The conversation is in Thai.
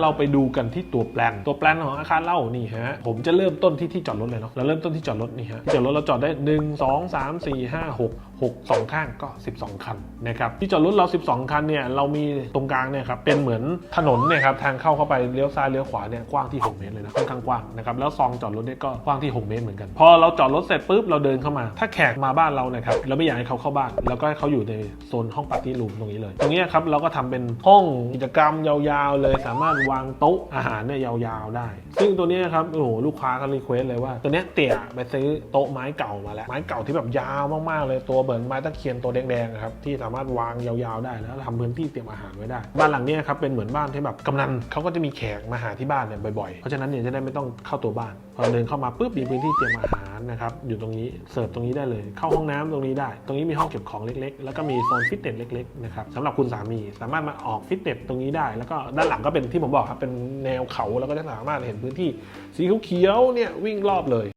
เราไปดูกันที่ตัวแปลนตัวแปลนของอาคารเล่านี่ฮะผมจะเริ่มต้นที่ที่จอดรถเลยเนาะเราเริ่มต้นที่จอดรถนี่ฮะจอดรถเราจอดได้ 1 2 3 4 5 6 6 2 ข้างก็ 12 คันนะครับที่จอดรถเรา 12 คันเนี่ยเรามีตรงกลางเนี่ยครับเป็นเหมือนถนนเนี่ยครับทางเข้าเข้าไปเลี้ยวซ้ายเลี้ยวขวาเนี่ยกว้างที่ 6 เมตรเลยนะค่อนข้างกว้างนะครับแล้วซองจอดรถเนี่ยก็กว้างที่ 6 เมตรเหมือนกัน พอเราจอดรถเสร็จปุ๊บเราเดินเข้ามา ถ้าแขกมาบ้านเราเนี่ยครับเราไม่อยากให้เขาเข้าบ้านเราก็ให้เขาอยู่ในโซนห้องปาร์ตี้รูมตรงนี้เลย ตรงนี้ครับเราก็ทำเป็นห้องกิจกรรมยาวๆ เลยสามารถวางโต๊ะอาหารเนี่ยยาวๆได้ ซึ่งตัวนี้ครับโอ้โหลูกค้าก็รีเควสเลยว่า ตัวนี้เตี่ยไปซื้อโต๊ะไม้เก่ามาแล้ว ไม้เก่าที่แบบยาวมากๆเลยตัวเหมือนไม้ตะเคียนตัวแดงๆอะครับที่สามารถวางยาวๆได้แล้วทำพื้นที่เตรียมอาหารไว้ได้ บ้านหลังนี้ครับเป็นเหมือนบ้านที่แบบกำนันเขาก็จะมีแขกมาหาที่บ้านเนี่ยบ่อยๆเพราะฉะนั้นเนี่ยจะได้ไม่ต้องเข้าตัวบ้านพอเดินเข้ามาปุ๊บมีพื้นที่เตรียมอาหารนะครับอยู่ตรงนี้เสิร์ฟตรงนี้ได้เลย เข้าห้องน้ำตรงนี้ได้ ตรงนี้มีห้องเก็บของเล็กๆ แล้วก็มีโซนฟิตเนสเล็กๆนะครับสำหรับคุณสามีสามารถมาออกฟิตเนสตรงนี้ได้ แล้วก็ด้านหลังก็เป็นที่ผมบอกครับเป็นแนวเขาแล้วก็จะสามารถเห็นพื้นที่สีเขียวเนี่ยวิ่งรอบเลย